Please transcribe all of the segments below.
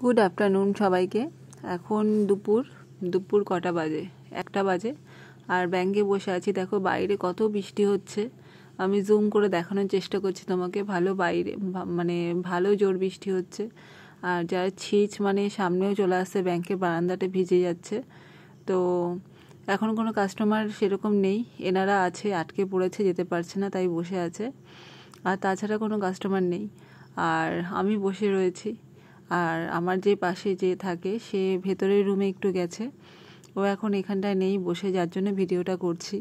Good afternoon সবাইকে। এখন দুপুর দুপুর কটা বাজে? একটা বাজে। আর ব্যাঙ্কে বসে আছি, দেখো বাইরে কত বৃষ্টি হচ্ছে। আমি জুম করে দেখানোর চেষ্টা করছি তোমাকে, ভালো বাইরে মানে ভালো জোর বৃষ্টি হচ্ছে। আর যার ছিচ মানে সামনেও চলে আসছে ব্যাংকের বারান্দাটা ভিজে যাচ্ছে। তো এখন কোনো কাস্টমার সেরকম নেই। এনারা আছে, আটকে পড়েছে, যেতে পারছে না, তাই বসে আছে। আর তাছাড়া কোনো কাস্টমার নেই। আর আমি বসে রয়েছি। আর আমার যে পাশে যে থাকে, সে ভেতরের রুমে একটু গেছে। ও এখন এখানটায় নেই, বসে যার জন্য ভিডিওটা করছি।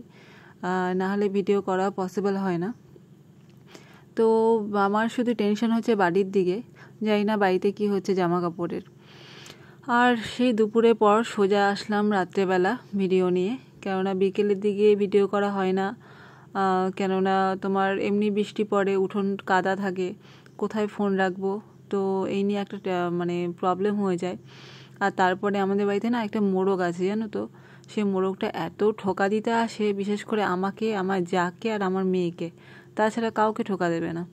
না হলে ভিডিও করা পসিবল হয় না। তো আমার শুধু টেনশন হচ্ছে বাড়ির দিকে। জানি না বাড়িতে কি হচ্ছে জামা কাপড়ের আর সেই দুপুরে পর সোজা আসলাম রাত্রেবেলা ভিডিও নিয়ে। কেননা বিকেলের দিকে ভিডিও করা হয় না। কেননা তোমার এমনি বৃষ্টি পড়ে, উঠোন কাদা থাকে। কোথায় ফোন রাখব? তো এই নিয়ে একটা মানে প্রবলেম হয়ে যায়। আর তারপরে আমাদের বাড়িতে না একটা মোরগ আছে, জানো তো? সে মোরগটা এত ঠোকা দিতে আসে, বিশেষ করে আমাকে, আমার যাকে আর আমার মেয়েকে। তাছাড়া কাউকে ঠোকা দেবে না।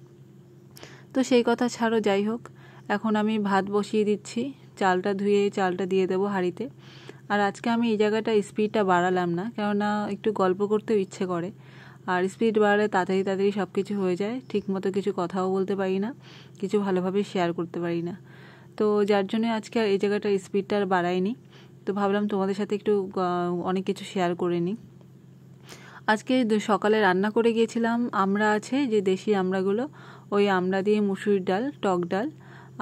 তো সেই কথা ছাড়ো, যাই হোক। এখন আমি ভাত বসিয়ে দিচ্ছি। চালটা ধুয়ে, চালটা দিয়ে দেবো হাঁড়িতে। আর আজকে আমি এই জায়গাটা স্পিডটা বাড়ালাম না, কেননা একটু গল্প করতেও ইচ্ছে করে। আর স্পিড বাড়ালে তাড়াতাড়ি তাড়াতাড়ি সব কিছু হয়ে যায়। ঠিক মতো কিছু কথাও বলতে পারি না, কিছু ভালোভাবে শেয়ার করতে পারি না। তো যার জন্য আজকে আর এই জায়গাটার স্পিডটা আর বাড়াইনি তো ভাবলাম তোমাদের সাথে একটু অনেক কিছু শেয়ার করে নিই। আজকে সকালে রান্না করে গিয়েছিলাম আমরা আছে, যে দেশি আমড়াগুলো, ওই আমড়া দিয়ে মুসুরির ডাল, টক ডাল,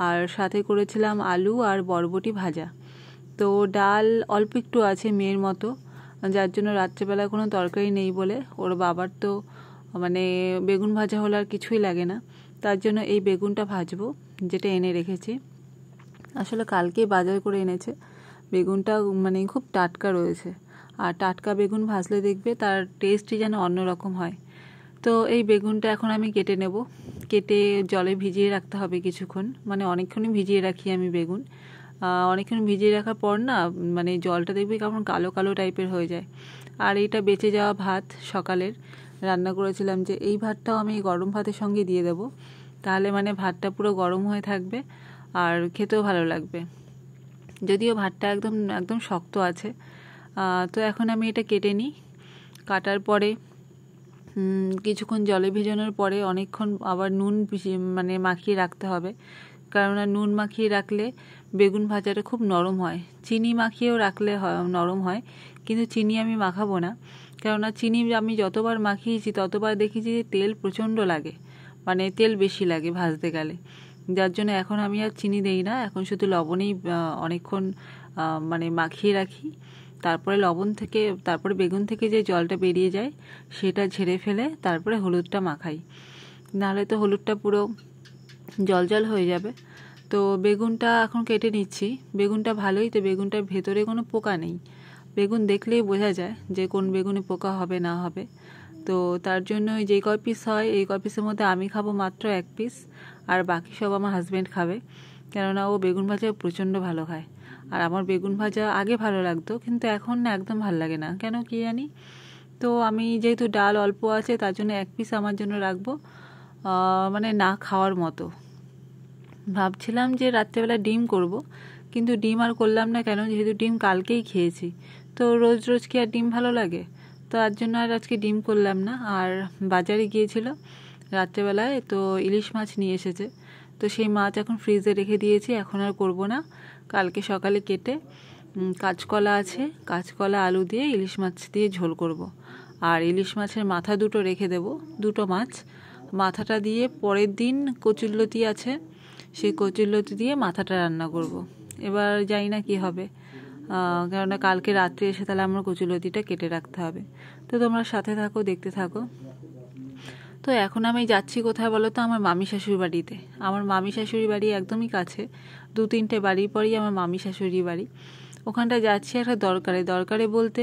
আর সাথে করেছিলাম আলু আর বরবটি ভাজা। তো ডাল অল্প একটু আছে মেয়ের মতো যার জন্য রাত্রেবেলা কোনো তরকারি নেই বলে, ওর বাবার তো মানে বেগুন ভাজা হলে আর কিছুই লাগে না। তার জন্য এই বেগুনটা ভাজবো, যেটা এনে রেখেছি। আসলে কালকেই বাজার করে এনেছে। বেগুনটা মানে খুব টাটকা রয়েছে। আর টাটকা বেগুন ভাজলে দেখবে তার টেস্টই যেন অন্যরকম হয়। তো এই বেগুনটা এখন আমি কেটে নেব। কেটে জলে ভিজিয়ে রাখতে হবে কিছুক্ষণ। মানে অনেকক্ষণই ভিজিয়ে রাখি আমি বেগুন। অনেকক্ষণ ভিজিয়ে রাখার পর না মানে জলটা দেখবে কেমন কালো কালো টাইপের হয়ে যায়। আর এটা বেঁচে যাওয়া ভাত সকালের। রান্না করেছিলাম যে এই ভাতটাও আমি গরম ভাতের সঙ্গে দিয়ে দেবো। তাহলে মানে ভাতটা পুরো গরম হয়ে থাকবে আর খেতেও ভালো লাগবে। যদিও ভাতটা একদম একদম শক্ত আছে। তো এখন আমি এটা কেটে নিই। কাটার পরে কিছুক্ষণ জলে ভেজানোর পরে অনেকক্ষণ আবার নুন মানে মাখিয়ে রাখতে হবে। কেননা নুন মাখিয়ে রাখলে বেগুন ভাজাটা খুব নরম হয়। চিনি মাখিয়েও রাখলে হয়, নরম হয়। কিন্তু চিনি আমি মাখাবো না। কেননা চিনি আমি যতবার মাখিয়েছি, ততবার দেখেছি যে তেল প্রচণ্ড লাগে। মানে তেল বেশি লাগে ভাজতে গেলে। যার জন্য এখন আমি আর চিনি দেই না। এখন শুধু লবণেই অনেকক্ষণ মানে মাখিয়ে রাখি। তারপরে লবণ থেকে, তারপরে বেগুন থেকে যে জলটা বেরিয়ে যায়, সেটা ঝেড়ে ফেলে তারপরে হলুদটা মাখাই। নাহলে তো হলুদটা পুরো জল জল হয়ে যাবে। তো বেগুনটা এখন কেটে নিচ্ছি। বেগুনটা ভালোই, তো বেগুনটার ভেতরে কোনো পোকা নেই। বেগুন দেখলেই বোঝা যায় যে কোন বেগুনে পোকা হবে, না হবে। তো তার জন্য যে কয় পিস হয়, এই কয় পিসের মধ্যে আমি খাব মাত্র এক পিস আর বাকি সব আমার হাজব্যান্ড খাবে। কেননা ও বেগুন ভাজা প্রচণ্ড ভালো খায়। আর আমার বেগুন ভাজা আগে ভালো লাগতো, কিন্তু এখন না একদম ভালো লাগে না। কেন কি জানি? তো আমি যেহেতু ডাল অল্প আছে, তার জন্য এক পিস আমার জন্য রাখব মানে না খাওয়ার মতো। ভাবছিলাম যে রাত্রেবেলা ডিম করব, কিন্তু ডিম আর করলাম না কেন, যেহেতু ডিম কালকেই খেয়েছি। তো রোজ রোজ কি আর ডিম ভালো লাগে? তো তার জন্য আর আজকে ডিম করলাম না। আর বাজারে গিয়েছিল রাত্রেবেলায়, তো ইলিশ মাছ নিয়ে এসেছে। তো সেই মাছ এখন ফ্রিজে রেখে দিয়েছি, এখন আর করব না। কালকে সকালে কেটে কাঁচকলা আছে, কাঁচকলা, আলু দিয়ে ইলিশ মাছ দিয়ে ঝোল করব। আর ইলিশ মাছের মাথা দুটো রেখে দেব, দুটো মাছ। মাথাটা দিয়ে পরের দিন কচুল্লতি আছে সেই কচুল্লতি দিয়ে মাথাটা রান্না করব। এবার জানি না কি হবে। কেননা কালকে রাত্রে এসে তাহলে আমার কচুলতিটা কেটে রাখতে হবে। তো তোমরা সাথে থাকো, দেখতে থাকো। তো এখন আমি যাচ্ছি কোথায় বলো তো? আমার মামি শাশুড়ি বাড়িতে। আমার মামি শাশুড়ি বাড়ি একদমই কাছে। দু তিনটে বাড়ির পরই আমার মামি শাশুড়ি বাড়ি। ওখানটা যাচ্ছি একটা দরকারে। দরকারে বলতে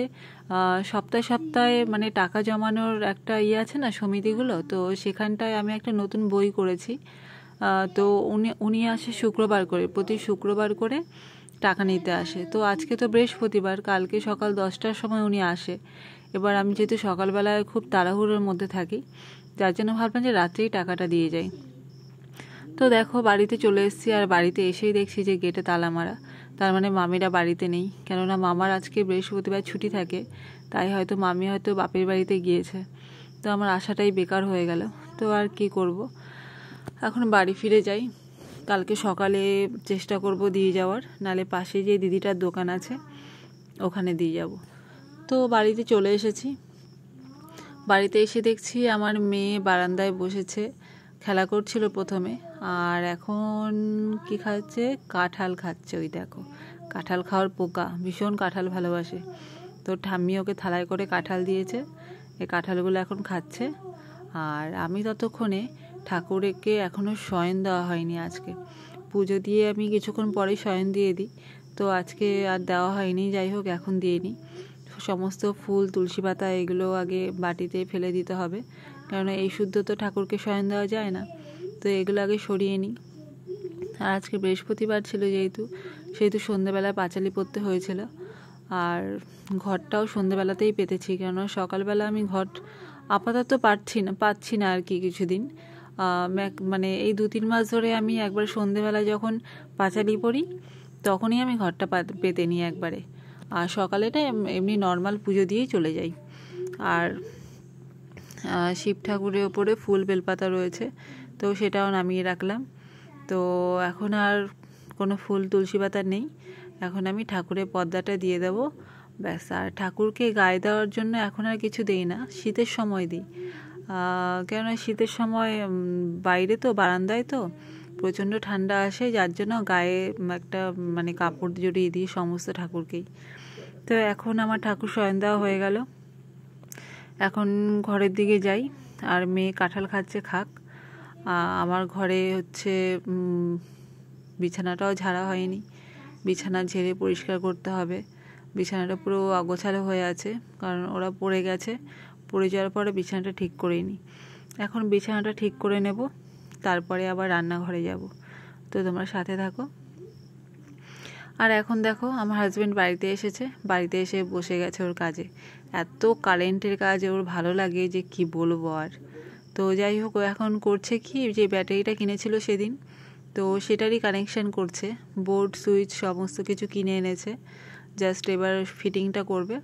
সপ্তাহে সপ্তাহে মানে টাকা জমানোর একটা ইয়ে আছে না সমিতিগুলো? তো সেখানটায় আমি একটা নতুন বই করেছি। তো উনি উনি আসে শুক্রবার করে, প্রতি শুক্রবার করে টাকা নিতে আসে। তো আজকে তো বৃহস্পতিবার, কালকে সকাল দশটার সময় উনি আসে। এবার আমি যেহেতু সকালবেলায় খুব তাড়াহুড়োর মধ্যে থাকি, যার জন্য ভাবলাম যে রাত্রেই টাকাটা দিয়ে যাই। তো দেখো, বাড়িতে চলে এসেছি আর বাড়িতে এসেই দেখছি যে গেটে তালা মারা। তার মানে মামিরা বাড়িতে নেই, কেননা মামার আজকে বৃহস্পতিবার ছুটি থাকে, তাই হয়তো মামি হয়তো বাপের বাড়িতে গিয়েছে। তো আমার আশাটাই বেকার হয়ে গেল। তো আর কি করব? এখন বাড়ি ফিরে যাই। কালকে সকালে চেষ্টা করব দিয়ে যাওয়ার, নালে পাশে যে দিদিটার দোকান আছে, ওখানে দিয়ে যাব। তো বাড়িতে চলে এসেছি। বাড়িতে এসে দেখছি আমার মেয়ে বারান্দায় বসেছে, খেলা করছিল প্রথমে, আর এখন কি খাচ্ছে? কাঁঠাল খাচ্ছে ওই দেখো। কাঁঠাল খাওয়ার পোকা, ভীষণ কাঁঠাল ভালোবাসে। তো ঠাম্মি ওকে থালায় করে কাঁঠাল দিয়েছে, এই কাঁঠালগুলো এখন খাচ্ছে। আর আমি ততক্ষণে ঠাকুরকে এখনও শয়ন দেওয়া হয়নি আজকে। পুজো দিয়ে আমি কিছুক্ষণ পরেই শয়ন দিয়ে দিই। তো আজকে আর দেওয়া হয়নি, যাই হোক এখন দিয়ে নিই। সমস্ত ফুল, তুলসী পাতা এগুলো আগে বাটিতে ফেলে দিতে হবে। কারণ এই শুদ্ধ তো ঠাকুরকে শয়ন দেওয়া যায় না। তো এগুলো আগে সরিয়ে নিই। আর আজকে বৃহস্পতিবার ছিল যেহেতু, সেহেতু সন্ধ্যেবেলায় পাঁচালি পড়তে হয়েছিল। আর ঘরটাও সন্ধ্যেবেলাতেই পেতেছি কেন সকালবেলা আমি ঘর আপাতত পারছি না, পাচ্ছি না আর কি কিছুদিন। মানে এই দু তিন মাস ধরে আমি একবার সন্ধেবেলা যখন পাঁচালি পড়ি, তখনই আমি ঘরটা পেতে নিই একবারে। আর সকালেটা এমনি নর্মাল পুজো দিয়েই চলে যাই। আর শিব ঠাকুরের ওপরে ফুল বেলপাতা রয়েছে, তো সেটাও নামিয়ে রাখলাম। তো এখন আর কোনো ফুল তুলসী পাতা নেই। এখন আমি ঠাকুরের পর্দাটা দিয়ে দেবো, ব্যাস। আর ঠাকুরকে গায়ে দেওয়ার জন্য এখন আর কিছু দেই না, শীতের সময় দিই। কেননা শীতের সময় বাইরে তো, বারান্দায় তো প্রচণ্ড ঠান্ডা আসে, যার জন্য গায়ে একটা মানে কাপড় জড়িয়ে দিই সমস্ত ঠাকুরকেই। তো এখন আমার ঠাকুর শয়ন দেওয়া হয়ে গেল। এখন ঘরের দিকে যাই, আর মেয়ে কাঁঠাল খাচ্ছে, খাক। আমার ঘরে হচ্ছে বিছানাটাও ঝাড়া হয়নি। বিছানা ঝেড়ে পরিষ্কার করতে হবে। বিছানাটা পুরো অগোছালো হয়ে আছে, কারণ ওরা পড়ে গেছে। পড়ে যাওয়ার পরে বিছানাটা ঠিক করে নিই এখন বিছানাটা ঠিক করে নেব, তারপরে আবার রান্নাঘরে যাব। তো তোমরা সাথে থাকো। আর এখন দেখো, আমার হাজব্যান্ড বাড়িতে এসেছে। বাড়িতে এসে বসে গেছে ওর কাজে। এত কারেন্টের কাজ, ওর ভালো লাগে যে কি বলব আর। তো যাই হোক, ও এখন করছে কি, যে ব্যাটারিটা কিনেছিল সেদিন, তো সেটারই কানেকশান করছে। বোর্ড সুইচ সমস্ত কিছু কিনে এনেছে। জাস্ট এবার ফিটিংটা করবে।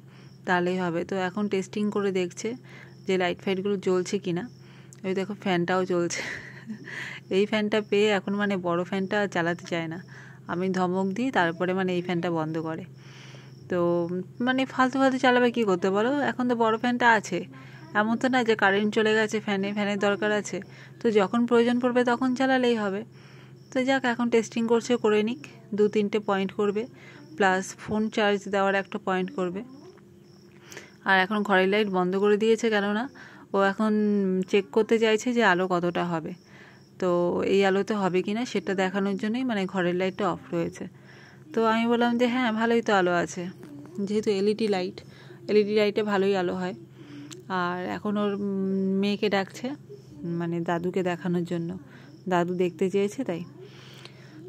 তাহলেই হবে। তো এখন টেস্টিং করে দেখছে যে লাইট ফাইটগুলো জ্বলছে কি না ওই দেখো ফ্যানটাও চলছে এই ফ্যানটা পেয়ে এখন মানে বড় ফ্যানটা চালাতে চায় না। আমি ধমক দিই, তারপরে মানে এই ফ্যানটা বন্ধ করে। তো মানে ফালতু ফালতু চালাবে কী করতে বলো? এখন তো বড় ফ্যানটা আছে। এমন তো না যে কারেন্ট চলে গেছে ফ্যানে ফ্যানের দরকার আছে। তো যখন প্রয়োজন পড়বে তখন চালালেই হবে। তো যাক, এখন টেস্টিং করছে, করে নিক। দু তিনটে পয়েন্ট করবে। প্লাস ফোন চার্জ দেওয়ার একটা পয়েন্ট করবে। আর এখন ঘরের লাইট বন্ধ করে দিয়েছে কেননা, ও এখন চেক করতে চাইছে যে আলো কতটা হবে। তো এই আলোতে হবে কি না সেটা দেখানোর জন্যই মানে ঘরের লাইটটা অফ রয়েছে। তো আমি বললাম যে হ্যাঁ ভালোই তো আলো আছে। যেহেতু এলইডি লাইট এলইডি লাইটে ভালোই আলো হয়। আর এখন ওর মেয়েকে ডাকছে মানে দাদুকে দেখানোর জন্য। দাদু দেখতে চেয়েছে তাই।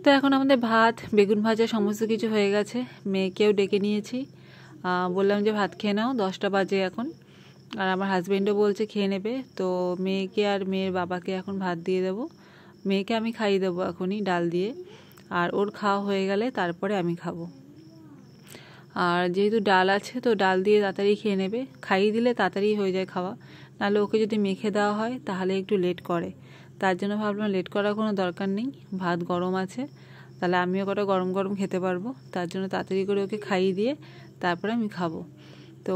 তো এখন আমাদের ভাত, বেগুন ভাজা, সমস্ত কিছু হয়ে গেছে। মেয়েকেও ডেকে নিয়েছি। বললাম যে ভাত খেয়ে নাও, দশটা বাজে এখন। আর আমার হাজব্যান্ডও বলছে খেয়ে নেবে। তো মেয়েকে আর মেয়ের বাবাকে এখন ভাত দিয়ে দেবো। মেয়েকে আমি খাইয়ে দেবো এখনই ডাল দিয়ে। আর ওর খাওয়া হয়ে গেলে তারপরে আমি খাব। আর যেহেতু ডাল আছে, তো ডাল দিয়ে তাড়াতাড়ি খেয়ে নেবে। খাইয়ে দিলে তাড়াতাড়ি হয়ে যায় খাওয়া। নাহলে ওকে যদি মেখে দেওয়া হয়, তাহলে একটু লেট করে। তার জন্য ভাবলাম লেট করার কোনো দরকার নেই। ভাত গরম আছে, তাহলে আমিও কটা গরম গরম খেতে পারব। তার জন্য তাড়াতাড়ি করে ওকে খাইয়ে দিয়ে তারপরে আমি খাব। তো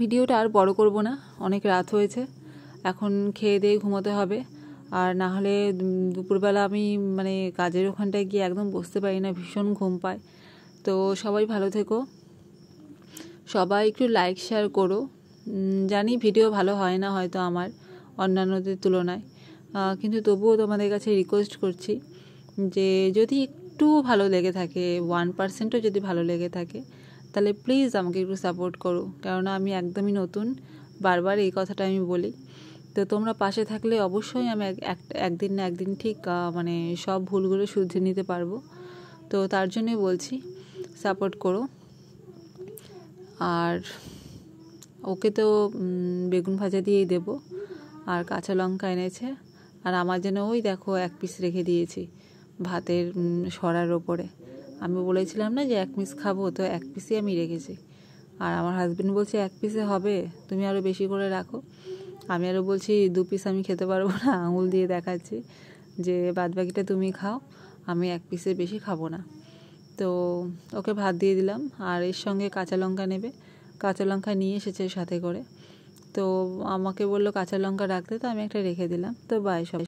ভিডিওটা আর বড় করব না, অনেক রাত হয়েছে। এখন খেয়ে দিয়ে ঘুমোতে হবে। আর না হলে দুপুরবেলা আমি মানে কাজের ওখানটায় গিয়ে একদম বসতে পারি না, ভীষণ ঘুম পায়। তো সবাই ভালো থেকো। সবাই একটু লাইক শেয়ার করো। জানি ভিডিও ভালো হয় না হয়তো আমার অন্যান্যদের তুলনায়। কিন্তু তবুও তোমাদের কাছে রিকোয়েস্ট করছি যে যদি একটু ভালো লেগে থাকে ওয়ান পার্সেন্টও যদি ভালো লেগে থাকে, তাহলে প্লিজ আমাকে একটু সাপোর্ট করো। কেননা আমি একদমই নতুন, বারবার এই কথাটা আমি বলি। তো তোমরা পাশে থাকলে অবশ্যই আমি একদিন না একদিন ঠিক মানে সব ভুলগুলো শুধরে নিতে পারব। তো তার জন্যই বলছি সাপোর্ট করো। আর ওকে তো বেগুন ভাজা দিয়েই দেবো, আর কাঁচা লঙ্কা এনেছে। আর আমার জন্য ওই দেখো এক পিস রেখে দিয়েছি। ভাতের সরার ওপরে। আমি বলেছিলাম না যে এক পিস খাব, তো এক পিসই আমি রেখেছি। আর আমার হাজবেন্ড বলছে, এক পিসে হবে, তুমি আরও বেশি করে রাখো। আমি আরও বলছি, দু পিস আমি খেতে পারব না। আঙুল দিয়ে দেখাচ্ছি যে বাদ বাকিটা তুমি খাও, আমি এক পিসের বেশি খাব না। তো ওকে ভাত দিয়ে দিলাম, আর এর সঙ্গে কাঁচা লঙ্কা নেবে। কাঁচা লঙ্কা নিয়ে এসেছে সাথে করে। তো আমাকে বলল, কাঁচা লঙ্কা রাখতে। তো আমি একটা রেখে দিলাম। তো বাই সব